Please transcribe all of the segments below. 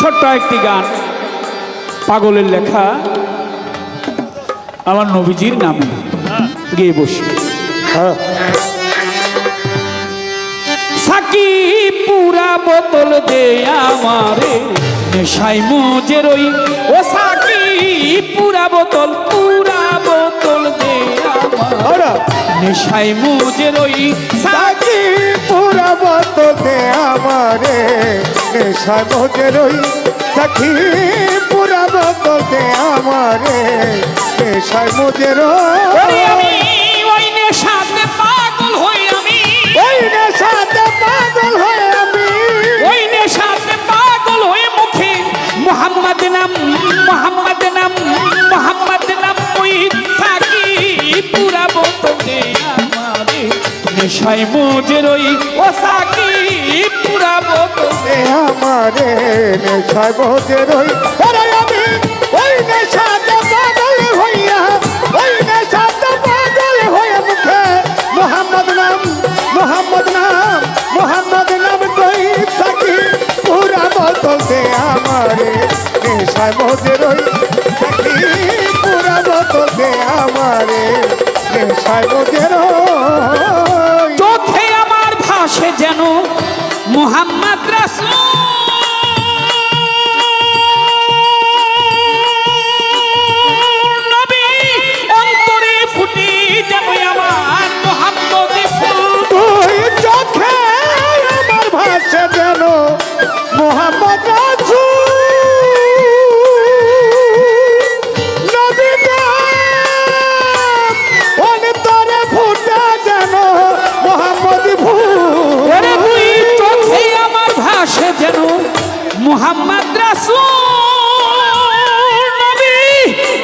ছোট্ট একটি গান। পাগলের লেখা। আমার নবীজির নামে গিয়ে বসি। সাকি পুরা বোতল দে আমারে নেশাই মোজের ওই ও সাকি পুরা বোতল পুরা বোতল দে আমার নেশাই মোজের ওই সাকি পুরা বোতল দে আমারে নেশা মজে রই। সাকি পুরা বোতলে আমারে ওরে রই আমি ওই নেশাতে পাগল হই আমি। ওই নেশাতে পাগল হয়ে আমি। ওই নেশাতে পাগল হয়ে মুখে। মোহাম্মদ নাম মোহাম্মদ নাম মোহাম্মদ নাম ওই সাকি পুরা বোতলে আমারে নেশাই মোজের ওই ও সাকি পুরা বোতলে এ আমারে নেশা মজে রই। বোতল দে আমারে নেশা মজে রই। সাকি পুরা বোতল দে আমারে নেশা মজে রই। চোখে আমার ভাসে যেন মোহাম্মদ রাসূল। যেন মোহাম্মদ যেন মোহাম্মদ রাসূল। নবী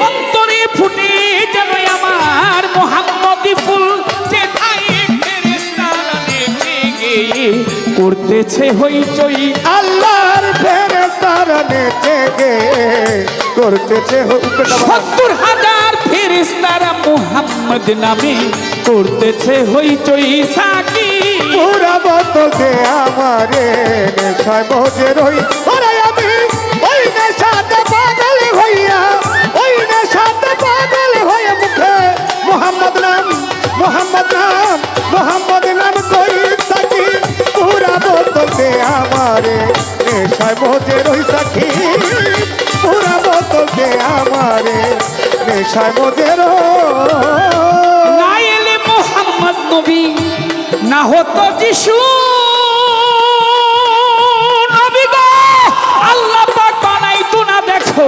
অন্তরে ফুটা যেন আমার মোহাম্মদ ফুল। যে ঠাই ফেরেশতারা নেচে গেয়ে করতেছে হইচই। আল্লাহর ফেরে তারা নেচে গে। করতেছে সত্তর হাজার ফেরিস তারা মুহাম্মদ নামে করতেছে হইচই। সাকি পুরা বদলে আমারে নেশায় মজে রই নেশায় রই সাকি পুরা বদলে আমারে নেশায় রই। না এলে মোহাম্মদ নবী, না হতো যিশু। নবী গো, আল্লাহ পাক বানাইতো না দেখো,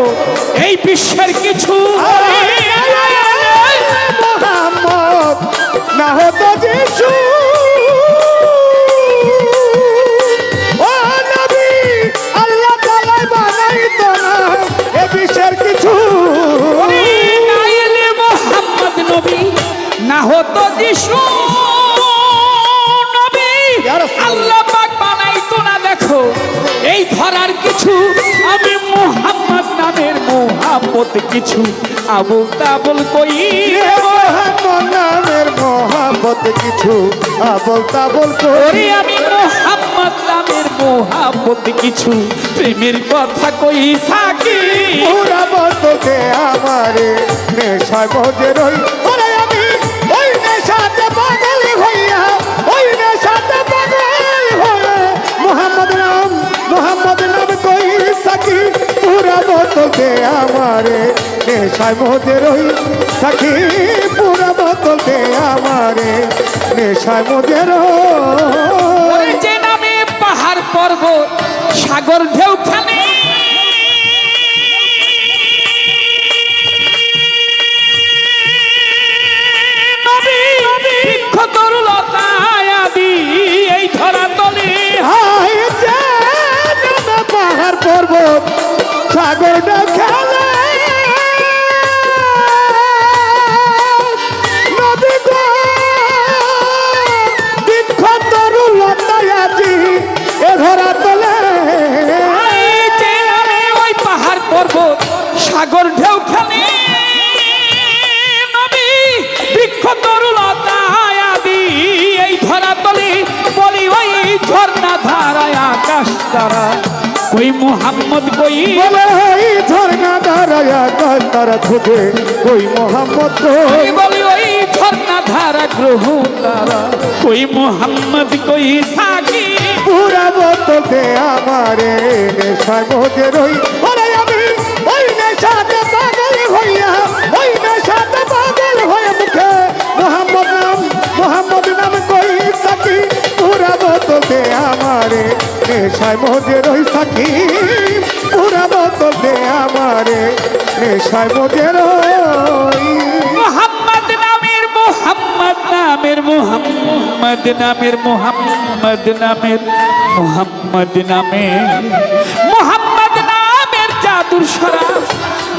এই বিশ্বের আল্লাহ পাক বানাইতো না দেখো এই ধরার কিছু আমি মোহাম্মদ নামের মোহাম্মদ কিছু আবুল তাবুল কই মোহাম্মদ নামের মোহাম্মদ কিছু আবল তাবল ওরে আমি মোহাম্মদ নামের মোহাম্মদ কিছু প্রেমের কথা কই সাকি পুরা বদলে আমারে নেশায় মজে রই। নেশায় মজে রই সাকি পুরা বদলে আমারে নেশায় মধ্যে রে ওরে যে নামে পাহাড় পর্বত, সাগর ঢেউ খানে এ ধরা তলে। ওই পাহাড় পর্বত সাগর ঢেউ খেলে নবী বৃক্ষ তরুলতা আদি এই ধরা তলে বলি ওই ঝর্ণা ধারায় আকাশ তারা। কই মোহাম্মদ কই? বলে এই ঝর্ণা দাঁড়ায়া গাছ তারা থেকে ওই মোহাম্মদ কই? কই বলি ওই ঝর্ণা ধারা গ্রহ তারা। কই মোহাম্মদ কই? সাকি পুরা বোতলতে আমারে নেশা গজে রই। ওরে আমি ওই নেশাতে পাগল হইয়া ওই নেশাতে পাগল হয়ে মুখে মোহাম্মদ নাম মোহাম্মদ নাম কই সাকি? পুরা বোতলতে আমারে নেশায় মজে রই সাকি। পুরা বোতলতে আমারে নেশায় মজে রই। মোহাম্মদ নামের মোহাম্মদ নামের মোহাম্মদ নামের মোহাম্মদ। নামের, মোহাম্মদ নামের মোহাম্মদ নামের জাদুর শরাব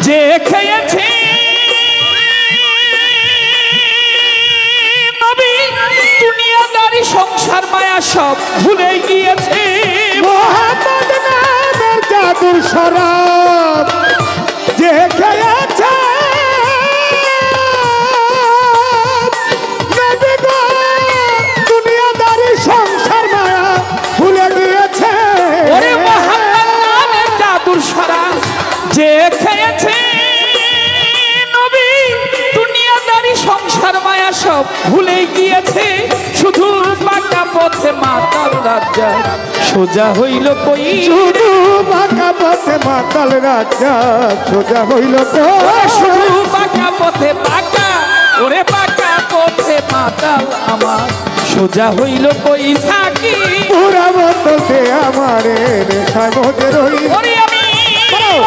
যে খেয়েছে। দুনিয়াদারি সংসার মায়া সব ভুলে গিয়েছে। মোহাম্মদ নামের জাদুর শরাব ভুলে গিয়েছে শুধু বাঁকা পথে মাতাল রাজা। সোজা হইল কই শুধু বাঁকা পথে মাতাল রাজা সোজা হইল শুধু পাকা পথে পাকা ওরে পাকা পথে মাতাল আমার। সোজা হইল কই সাকি। পুরা বোতলতে আমারে নেশায় মজে রই। ওরে আমি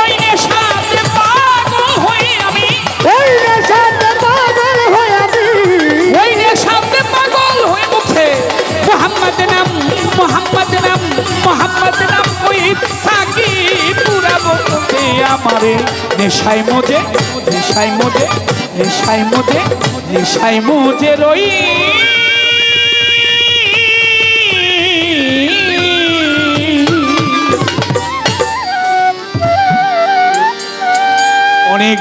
ওই নেশাতে পাগল হই আমি। আমারে নেশাই মজে নেশাই মজে নেশাই মজে নেশাই মজে রই। অনেক